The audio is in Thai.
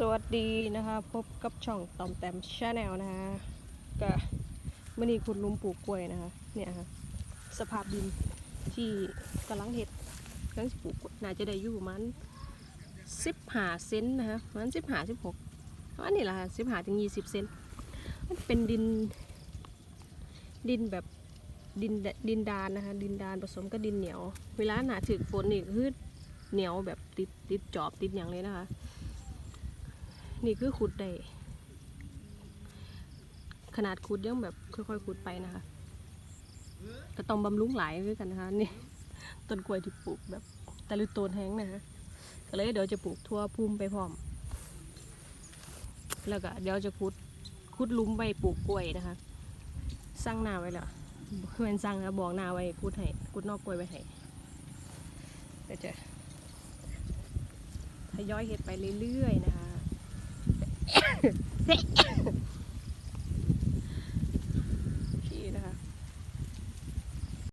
สวัสดีนะคะพบกับช่องตอมแตมชาแนลนะคะก็มื่อนี้คุณลุงปลูกกล้วยนะคะเนี่ยค่ะสภาพดินที่กำลังเห็ดกำลังปลูกน่าจะได้อยู่ประมาณสิบห้าเซนนะคะมาณสิบห้าสิบหกประมาณนี้แหละค่ะสิบห้าถึงยี่สิบเซนมันเป็นดิน ดินแบบดินดินดานนะคะดินดานผสมกับดินเหนียว เวลาหนาถึกฝนนี่คือเหนียวแบบติดติดจอบติดอย่างเลยนะคะ นี่คือขุดได้ขนาดขุดยังแบบค่อยๆขุดไปนะคะก็ต้องบำรุงหลายด้วยกันนะคะนี่ต้นกล้วยที่ปลูกแบบตะลุโตนแห้งนะคะก็เลยเดี๋ยวจะปลูกทั่วพุ่มไปพร้อม แล้วก็เดี๋ยวจะขุดขุดลุมไปปลูกกล้วยนะคะสร้างนาไว้แล้วเพื่อนสร้างแล้วบอกนาไว้ขุดให้ขุดนอกกล้วยไว้ให้ก็จะทยอยเห็ดไปเรื่อยๆนะคะ せ い